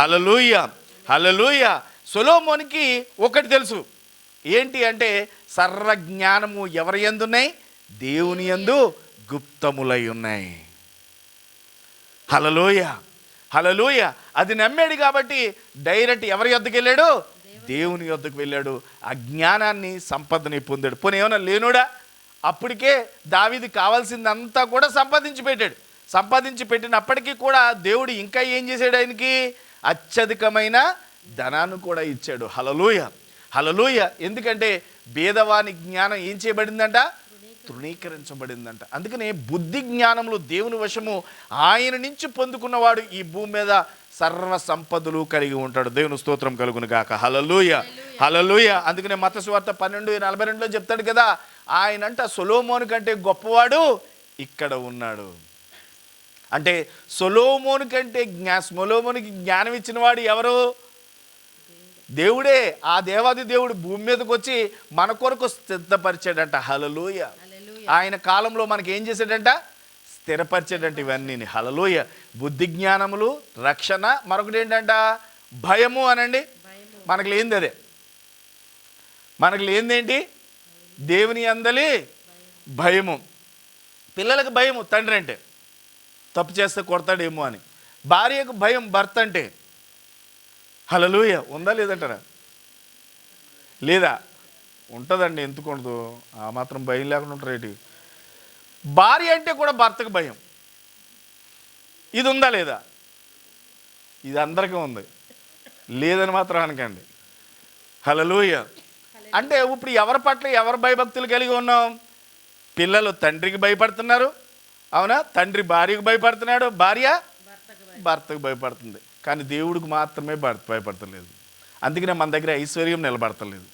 హలలుయ హలలుయ సొలోమోనికి ఒకటి తెలుసు. ఏంటి అంటే సర్వజ్ఞానము ఎవరి ఎందున్నాయి దేవుని యందు గుప్తములై ఉన్నాయి హలలోయ హలలోయ అది నమ్మాడు కాబట్టి డైరెక్ట్ ఎవరి యొద్దకు వెళ్ళాడు? దేవుని యొద్దకు వెళ్ళాడు. ఆ జ్ఞానాన్ని సంపదని పొందాడు. పోనీ ఏమైనా లేనుడా? అప్పటికే దావిది కావాల్సిందంతా కూడా సంపాదించి పెట్టాడు. సంపాదించి పెట్టినప్పటికీ కూడా దేవుడు ఇంకా ఏం చేశాడు ఆయనకి? అత్యధికమైన ధనాన్ని కూడా ఇచ్చాడు. హలలోయ హలలోయ ఎందుకంటే భేదవాని జ్ఞానం ఏం చేయబడిందంట? తృణీకరించబడిందంట. అందుకనే బుద్ధి జ్ఞానములు దేవుని వశము ఆయన నుంచి పొందుకున్నవాడు ఈ భూమి మీద సర్వ సంపదలు కలిగి ఉంటాడు. దేవుని స్తోత్రం కలుగును గాక. హలలుయ హలలుయ అందుకనే మతస్వార్త పన్నెండు నలభై రెండులో చెప్తాడు కదా ఆయనంట సొలోమోను కంటే గొప్పవాడు ఇక్కడ ఉన్నాడు. అంటే సొలోమోను కంటే జ్ఞా సొలోమోనికి జ్ఞానం ఇచ్చిన వాడు ఎవరు? దేవుడే. ఆ దేవాది దేవుడు భూమి మీదకి వచ్చి మన కొరకు సిద్ధపరిచాడంట. హలలోయ ఆయన కాలంలో మనకి ఏం చేశాడంట? స్థిరపరిచాడంట ఇవన్నీ హలలోయ బుద్ధి జ్ఞానములు రక్షణ మరొకటి ఏంటంట? భయము అనండి. మనకు లేనిది అదే. మనకు లేనిదేంటి దేవుని అందలి భయము. పిల్లలకు భయము తండ్రి అంటే. తప్పు చేస్తే కొడతాడేమో అని. భార్యకు భయం భర్త అంటే. హలలుయ ఉందా లేదంటారా? లేదా? ఉంటుందండి ఎందుకు ఉండదు? ఆ మాత్రం భయం లేకుండా ఉంటారు ఏంటి? భార్య అంటే కూడా భర్తకు భయం. ఇది ఉందా లేదా? ఇది అందరికీ ఉంది. లేదని మాత్రం అనకండి. హలలుయ అంటే ఇప్పుడు ఎవరి పట్ల ఎవరి భయభక్తులు కలిగి ఉన్నాం? పిల్లలు తండ్రికి భయపడుతున్నారు అవునా? తండ్రి భార్యకు భయపడుతున్నాడు. భార్య? భర్తకు భయపడుతుంది. కానీ దేవుడికి మాత్రమే భర్త భయపడతలేదు. అందుకనే మన దగ్గర ఐశ్వర్యం నిలబడతలేదు.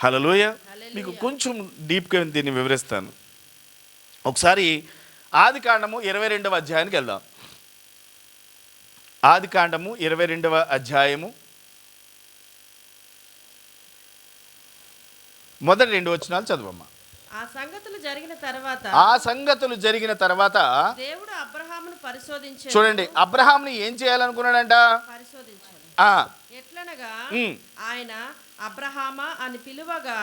హలోయ మీకు కొంచెం డీప్గా దీన్ని వివరిస్తాను. ఒకసారి ఆది కాండము ఇరవై రెండవ అధ్యాయానికి వెళ్దాం. ఆది కాండము ఇరవై రెండవ అధ్యాయము. మొదటి రెండు వచనాలు చదువమ్మా. ఆ సంగతులు జరిగిన తర్వాత ఆ సంగతులు జరిగిన తర్వాత దేవుడు అబ్రహామును పరిశోధించాడు. చూడండి అబ్రహాంని ఏం చేయాలనుకున్నాడంట? పరిశోధించాడు. ఆ, ఎట్లనగా. ఆయన అబ్రహామా అని పిలువగా.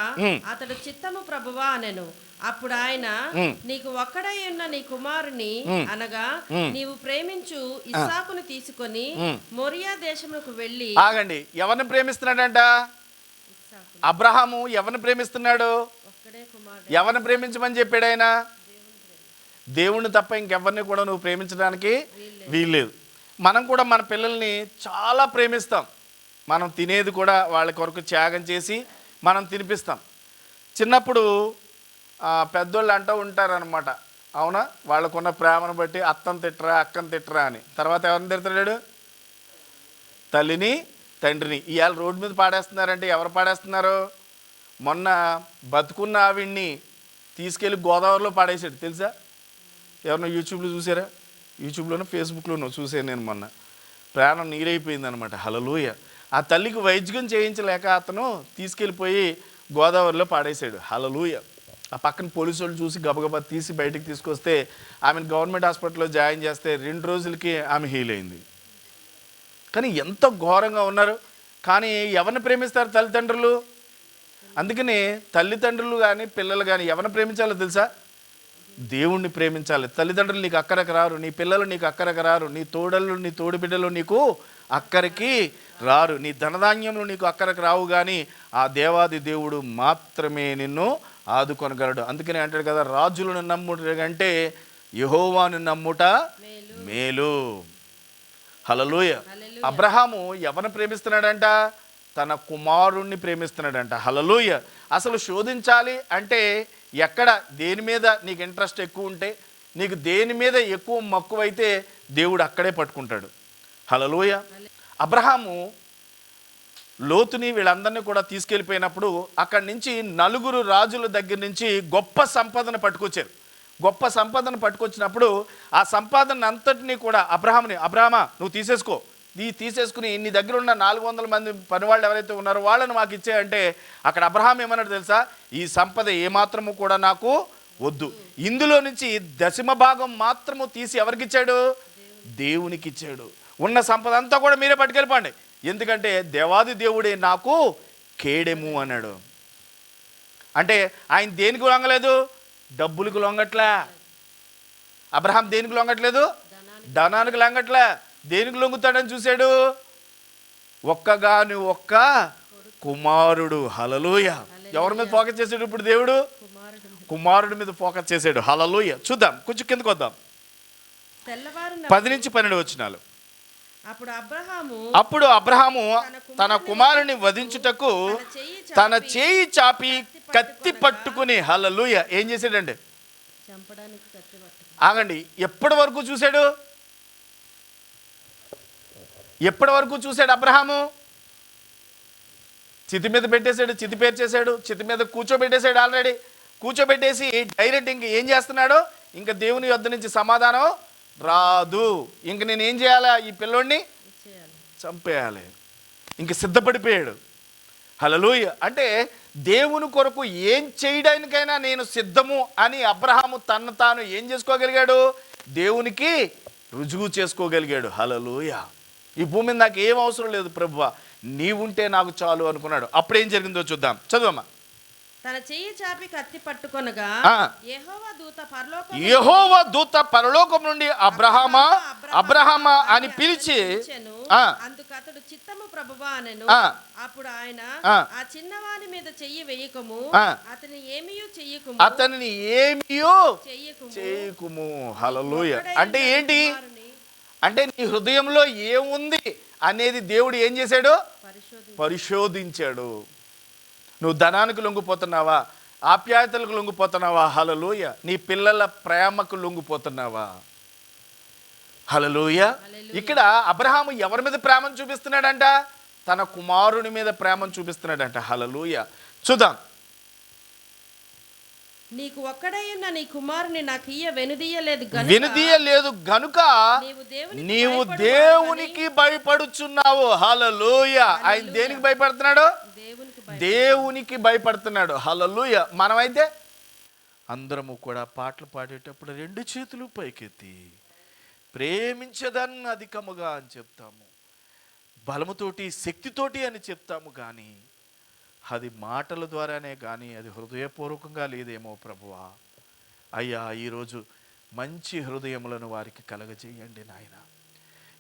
అతడు చిత్తము ప్రభువా అనెను. అప్పుడు ఆయన. నీకు ఒక్కడై ఉన్న నీ కుమారుని అనగా నీవు ప్రేమించు ఇస్సాకును తీసుకొని మొరియా దేశమునకు వెళ్ళి ఆగండి ఎవరిని ప్రేమిస్తున్నాడంట? అబ్రహాము ఎవరిని ప్రేమిస్తున్నాడు? ఎవరిని ప్రేమించమని చెప్పాడు ఆయన? దేవుణ్ణి తప్ప ఇంకెవరిని కూడా నువ్వు ప్రేమించడానికి వీల్లేదు. మనం కూడా మన పిల్లల్ని చాలా ప్రేమిస్తాం. మనం తినేది కూడా వాళ్ళ కొరకు త్యాగం చేసి మనం తినిపిస్తాం. చిన్నప్పుడు పెద్దోళ్ళు అంటూ ఉంటారనమాట అవునా? వాళ్ళకున్న ప్రేమను బట్టి అత్తను తిట్టరా అక్కను తిట్టరా అని. తర్వాత ఎవరిని తిడతాడు తల్లిని తండ్రిని. ఇవాళ రోడ్డు మీద పాడేస్తున్నారంటే ఎవరు పాడేస్తున్నారు? మొన్న బతుకున్న ఆవిడ్ని తీసుకెళ్ళి గోదావరిలో పాడేశాడు. తెలుసా? ఎవరన్నా యూట్యూబ్లో చూసారా? యూట్యూబ్లోనో ఫేస్బుక్లోనో చూసాను నేను మొన్న. ప్రాణం నీరైపోయింది అనమాట హలలోయ ఆ తల్లికి వైద్యం చేయించలేక అతను తీసుకెళ్ళిపోయి గోదావరిలో పాడేశాడు. హలలోయ ఆ పక్కన పోలీసు వాళ్ళు చూసి గబగబా తీసి బయటకు తీసుకొస్తే ఆమెను గవర్నమెంట్ హాస్పిటల్లో జాయిన్ చేస్తే రెండు రోజులకి ఆమె హీల్ అయింది. కానీ ఎంత ఘోరంగా ఉన్నారు. కానీ ఎవరిని ప్రేమిస్తారు తల్లిదండ్రులు? అందుకని తల్లిదండ్రులు కానీ పిల్లలు కానీ ఎవరిని ప్రేమించాలో తెలుసా? దేవుణ్ణి ప్రేమించాలి. తల్లిదండ్రులు నీకు అక్కరకు రారు నీ పిల్లలు నీకు అక్కరకు రారు నీ తోడళ్ళు నీ తోడు బిడ్డలు నీకు అక్కడికి రారు నీ ధనధాన్యములు నీకు అక్కరకు రావు కానీ ఆ దేవాది దేవుడు మాత్రమే నిన్ను ఆదుకొనగలడు. అందుకని అంటాడు కదా రాజులను నమ్ముట కంటే యహోవాను నమ్ముట మేలు. హలలోయ అబ్రహాము ఎవరిని ప్రేమిస్తున్నాడంట? తన కుమారుణ్ణి ప్రేమిస్తున్నాడంట. హలలుయ అసలు శోధించాలి అంటే ఎక్కడ? దేని మీద నీకు ఇంట్రెస్ట్ ఎక్కువ ఉంటే నీకు దేని మీద ఎక్కువ మక్కువైతే దేవుడు అక్కడే పట్టుకుంటాడు. హలలోయ అబ్రహాము లోతుని వీళ్ళందరినీ కూడా తీసుకెళ్ళిపోయినప్పుడు అక్కడి నుంచి నలుగురు రాజుల దగ్గర నుంచి గొప్ప సంపదను పట్టుకొచ్చారు. గొప్ప సంపదను పట్టుకొచ్చినప్పుడు ఆ సంపాదన అంతటినీ కూడా అబ్రహాముని అబ్రహమా నువ్వు తీసేసుకో. నీ తీసేసుకుని నీ దగ్గర ఉన్న నాలుగు వందల మంది పనివాళ్ళు ఎవరైతే ఉన్నారో వాళ్ళని మాకు ఇచ్చేయంటే అక్కడ అబ్రహాం ఏమన్నాడు తెలుసా? ఈ సంపద ఏమాత్రము కూడా నాకు వద్దు. ఇందులో నుంచి దశమ భాగం మాత్రము తీసి ఎవరికి ఇచ్చాడు? దేవునికి ఇచ్చాడు. ఉన్న సంపద అంతా కూడా మీరే పట్టుకెళ్ళిపోండి. ఎందుకంటే దేవాది దేవుడే నాకు కేడెము అన్నాడు. అంటే ఆయన దేనికి లొంగలేదు? డబ్బులకు లొంగట్లే. అబ్రహాం దేనికి లొంగట్లేదు? ధనానికి లొంగట్లే. దేనికి లొంగుతాడని చూశాడు? ఒక్కగాని ఒక్క కుమారుడు. హలలుయ ఎవరి మీద ఫోకస్ చేశాడు ఇప్పుడు దేవుడు? కుమారుడు మీద. ఫోకస్ చేశాడు. హలలుయ చూద్దాం. కొంచెం కిందకు వద్దాం. పది నుంచి పన్నెండు వచ్చినాలు అప్పుడు అబ్రహాము తన కుమారుని వధించుటకు తన చేయి చాపి కత్తి పట్టుకుని హలలుయ ఏం చేశాడండి ఆగండి. ఎప్పటి వరకు చూశాడు? ఎప్పటి వరకు చూశాడు అబ్రహాము? చితి మీద పెట్టేశాడు చితి పేర్చేశాడు చితి మీద కూర్చోబెట్టేశాడు ఆల్రెడీ కూర్చోబెట్టేసి డైరెక్ట్ ఇంక ఏం చేస్తున్నాడు? ఇంకా దేవుని యొద్ద నుంచి సమాధానం రాదు. ఇంక నేను ఏం చేయాలా? ఈ పిల్లోడిని చంపేయాలి. ఇంక సిద్ధపడిపోయాడు. హలలుయ అంటే దేవుని కొరకు ఏం చేయడానికైనా నేను సిద్ధము అని అబ్రహాము తను తాను ఏం చేసుకోగలిగాడు? దేవునికి రుజువు చేసుకోగలిగాడు. హలలుయ ఈ భూమి మీద నాకు ఏం అవసరం లేదు ప్రభువ. నీవుంటే నాకు చాలు అనుకున్నాడు. అప్పుడు ఏం జరిగిందో చూద్దాం. చదువమ్మా. తన చెయ్యి చాపి కత్తి పట్టుకొనగా. యెహోవా దూత పరలోకం యెహోవా దూత పరలోకం నుండి అబ్రహామా అబ్రహామా అని పిలిచి అందుకు అతడు చిత్తము ప్రభువా అనెను. ఆ. అప్పుడు ఆయన ఆ. చిన్నవాని మీద చెయ్యి వేయకము. అతని ఏమియూ చెయ్యకము. అతనిని ఏమియో చెయ్యకము. చేయకుము హలలుయ అంటే ఏంటి? అంటే నీ హృదయంలో ఏముంది అనేది దేవుడు ఏం చేశాడు? పరిశోధి పరిశోధించాడు. నువ్వు ధనానికి లొంగిపోతున్నావా? ఆప్యాయతలకు లొంగిపోతున్నావా? హలలోయ నీ పిల్లల ప్రేమకు లొంగిపోతున్నావా? హలలోయ ఇక్కడ అబ్రహాము ఎవరి మీద ప్రేమను చూపిస్తున్నాడంట? తన కుమారుని మీద ప్రేమను చూపిస్తున్నాడంట. హలలోయ చూద్దాం. నీకు ఒక్కడై ఉన్న నీ కుమారుని నాకు ఇయ్య వెనుదీయలేదు వినదీయలేదు గనుక నీవు దేవునికి భయపడుచున్నావు. హలలోయ ఆయన దేనికి భయపడుతున్నాడు? దేవునికి భయ దేవునికి భయపడుతున్నాడు. హలలుయ మనమైతే అందరము కూడా పాటలు పాడేటప్పుడు రెండు చేతులు పైకెత్తి ప్రేమించదన్ అధికముగా అని చెప్తాము. బలముతోటి శక్తితోటి అని చెప్తాము కానీ అది మాటల ద్వారానే కానీ అది హృదయపూర్వకంగా లేదేమో ప్రభువా. అయ్యా ఈరోజు మంచి హృదయములను వారికి కలగజేయండి నాయన.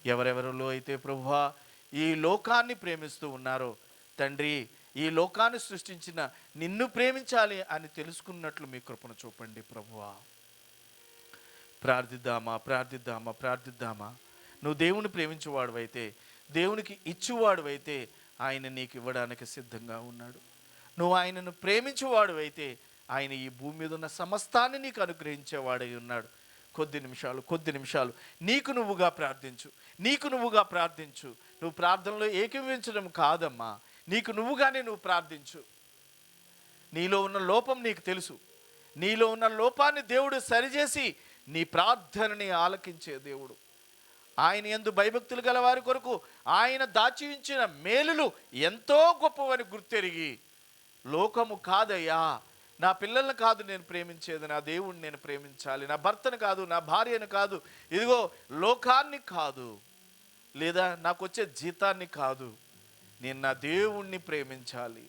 ఎవరెవరిలో అయితే ప్రభువా ఈ లోకాన్ని ప్రేమిస్తూ ఉన్నారో తండ్రి ఈ లోకాన్ని సృష్టించిన నిన్ను ప్రేమించాలి అని తెలుసుకున్నట్లు మీ కృపను చూపండి ప్రభువా. ప్రార్థిద్దామా ప్రార్థిద్దామా ప్రార్థిద్దామా. నువ్వు దేవుని ప్రేమించేవాడువైతే దేవునికి ఇచ్చేవాడువైతే ఆయన నీకు ఇవ్వడానికి సిద్ధంగా ఉన్నాడు. నువ్వు ఆయనను ప్రేమించేవాడువైతే ఆయన ఈ భూమి మీద ఉన్న సమస్తాన్ని నీకు అనుగ్రహించేవాడై ఉన్నాడు. కొద్ది నిమిషాలు కొద్ది నిమిషాలు. నీకు నువ్వుగా ప్రార్థించు. నీకు నువ్వుగా ప్రార్థించు. నువ్వు ప్రార్థనలో ఏకీవించడం కాదమ్మా. నీకు నువ్వుగానే నువ్వు ప్రార్థించు. నీలో ఉన్న లోపం నీకు తెలుసు. నీలో ఉన్న లోపాన్ని దేవుడు సరిచేసి నీ ప్రార్థనని ఆలకించే దేవుడు. ఆయన ఎందు భయభక్తులు గల వారి కొరకు ఆయన దాచి ఉంచిన మేలులు ఎంతో గొప్పవని గుర్తెరిగి లోకము కాదయ్యా నా పిల్లల్ని కాదు నేను ప్రేమించేది నా దేవుణ్ణి నేను ప్రేమించాలి నా భర్తను కాదు నా భార్యను కాదు ఇదిగో లోకాన్ని కాదు లేదా నాకు వచ్చే జీతాన్ని కాదు నేను నా దేవుణ్ణి ప్రేమించాలి.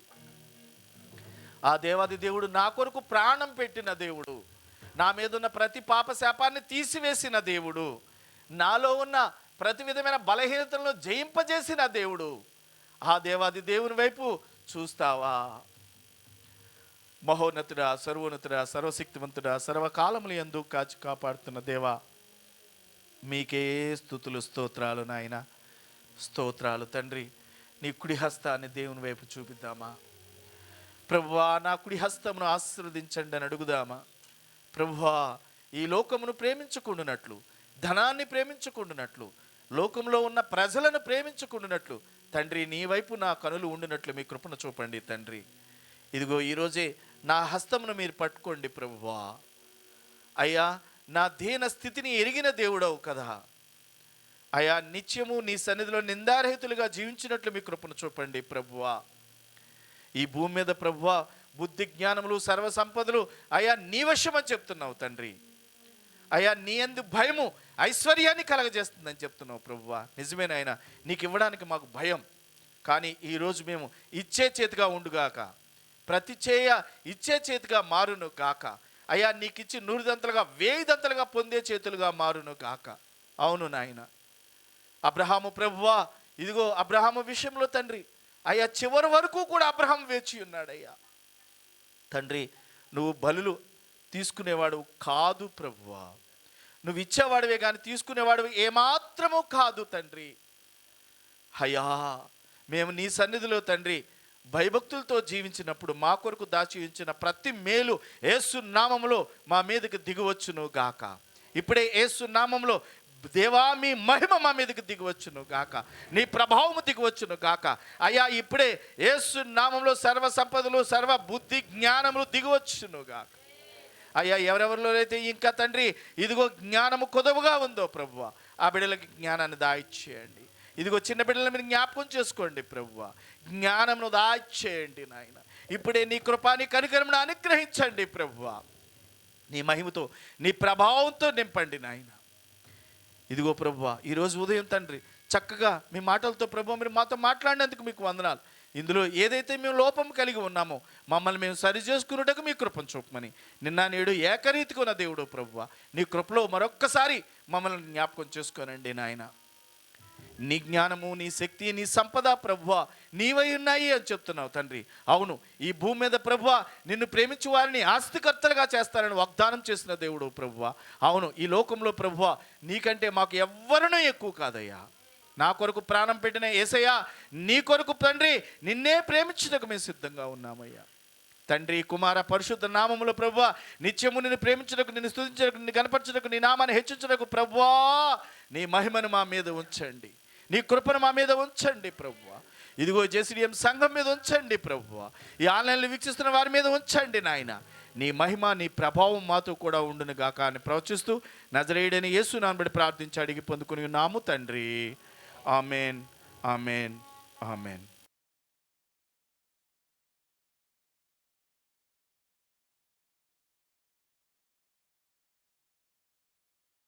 ఆ దేవాది దేవుడు నా కొరకు ప్రాణం పెట్టిన దేవుడు నా మీద ఉన్న ప్రతి పాప శాపాన్ని తీసివేసిన దేవుడు నాలో ఉన్న ప్రతి విధమైన బలహీనతలను జయింపజేసిన దేవుడు. ఆ దేవాది దేవుని వైపు చూస్తావా? మహోన్నతుడా సర్వోన్నతుడా సర్వశక్తివంతుడా సర్వకాలములు ఎందు కాచి కాపాడుతున్న దేవా మీకే స్థుతులు స్తోత్రాలు నాయన. స్తోత్రాలు తండ్రి నీ కుడి హస్తాన్ని దేవుని వైపు చూపిద్దామా? ప్రభువా నా కుడి హస్తమును ఆశీర్వదించండి అని అడుగుదామా? ప్రభువా ఈ లోకమును ప్రేమించుకుండునట్లు ధనాన్ని ప్రేమించుకుండునట్లు లోకంలో ఉన్న ప్రజలను ప్రేమించుకుండునట్లు తండ్రి నీ వైపు నా కనులు ఉండినట్లు మీ కృపను చూపండి తండ్రి. ఇదిగో ఈరోజే నా హస్తమును మీరు పట్టుకోండి ప్రభువా. అయ్యా నా దీన స్థితిని ఎరిగిన దేవుడవు కదా. అయా నిత్యము నీ సన్నిధిలో నిందారహితులుగా జీవించినట్లు మీ కృపను చూపండి ప్రభువా. ఈ భూమి మీద ప్రభువా బుద్ధి జ్ఞానములు సర్వ సంపదలు అయా నీ వశమని చెప్తున్నావు తండ్రి. అయా నీ అందు భయము ఐశ్వర్యాన్ని కలగజేస్తుందని చెప్తున్నావు ప్రభువా. నిజమేనాయన నీకు ఇవ్వడానికి మాకు భయం. కానీ ఈరోజు మేము ఇచ్చే చేతిగా ఉండుగాక ప్రతి చేయ ఇచ్చే చేతిగా మారును గాక. అయ్యా నీకు ఇచ్చి వేయి దంతలుగా పొందే చేతులుగా మారును గాక. అవును నాయన. అబ్రహాము ప్రభువా ఇదిగో అబ్రహాము విషయంలో తండ్రి. అయ్యా చివరి వరకు కూడా అబ్రహాం వేచి ఉన్నాడయ్యా. తండ్రి నువ్వు బలులు తీసుకునేవాడు కాదు ప్రభువా. నువ్వు ఇచ్చేవాడివే కానీ తీసుకునేవాడివి ఏమాత్రము కాదు తండ్రి. అయ్యా మేము నీ సన్నిధిలో తండ్రి భయభక్తులతో జీవించినప్పుడు మా కొరకు దాచి ఉంచిన ప్రతి మేలు ఏసునామంలో మా మీదకి దిగవచ్చును గాక. ఇప్పుడే ఏసునామంలో దేవా మీ మహిమ మా మీదకి దిగవచ్చును గాక. నీ ప్రభావము దిగవచ్చును గాక. అయ్యా ఇప్పుడే ఏసునామంలో సర్వ సంపదలు సర్వ బుద్ధి జ్ఞానములు దిగవచ్చును గాక. అయ్యా ఎవరెవరిలో అయితే ఇంకా తండ్రి ఇదిగో జ్ఞానము కొదవగా ఉందో ప్రభువ ఆ బిడ్డలకి జ్ఞానాన్ని దాయిచ్చేయండి. ఇదిగో చిన్న బిడ్డలను మీరు జ్ఞాపకం చేసుకోండి ప్రభువ. జ్ఞానమును దాయిచ్చేయండి నాయన. ఇప్పుడే నీ కృపాని కనికరమును అనుగ్రహించండి ప్రభువ. నీ మహిమతో నీ ప్రభావంతో నింపండి నాయన. ఇదిగో ప్రభువ ఈరోజు ఉదయం తండ్రి చక్కగా మీ మాటలతో ప్రభు మీరు మాతో మాట్లాడినందుకు మీకు వందనాలు. ఇందులో ఏదైతే మేము లోపం కలిగి ఉన్నామో మమ్మల్ని మేము సరి చేసుకున్నట్టుకు మీ కృపను చూపమని. నిన్న నేడు ఏకరీతిగా ఉన్న దేవుడు ప్రభువ నీ కృపలో మరొక్కసారి మమ్మల్ని జ్ఞాపకం చేసుకోనండి నాయన. నీ జ్ఞానము నీ శక్తి నీ సంపద ప్రభువ నీవై ఉన్నాయి అని చెప్తున్నావు తండ్రి. అవును ఈ భూమి మీద ప్రభువ నిన్ను ప్రేమించు వారిని ఆస్తికర్తలుగా చేస్తారని వాగ్దానం చేసిన దేవుడు ప్రభువ. అవును ఈ లోకంలో ప్రభువ నీకంటే మాకు ఎవ్వరనూ ఎక్కువ కాదయ్యా. నా కొరకు ప్రాణం పెట్టిన ఏసయ్యా నీ కొరకు తండ్రి నిన్నే ప్రేమించుటకు మేము సిద్ధంగా ఉన్నామయ్యా. తండ్రి కుమార పరిశుద్ధ నామములో ప్రభువ నిత్యము నిన్ను ప్రేమించడకు నిన్ను స్థుతించడకు నిన్ను కనపరచడకు నీ నామాన్ని హెచ్చించడకు ప్రభువా నీ మహిమను మా మీద ఉంచండి. నీ కృపను మా మీద ఉంచండి ప్రభువ. ఇదిగో జెసిడిఎం సంఘం మీద ఉంచండి ప్రభువ. ఈ ఆన్లైన్లో వీక్షిస్తున్న వారి మీద ఉంచండి నాయన. నీ మహిమ నీ ప్రభావం మాతో కూడా ఉండును గాక అని ప్రవచిస్తూ నజరేయుడని యేసు నాన్నబడి ప్రార్థించి అడిగి పొందుకుని నాము తండ్రి. Amen amen amen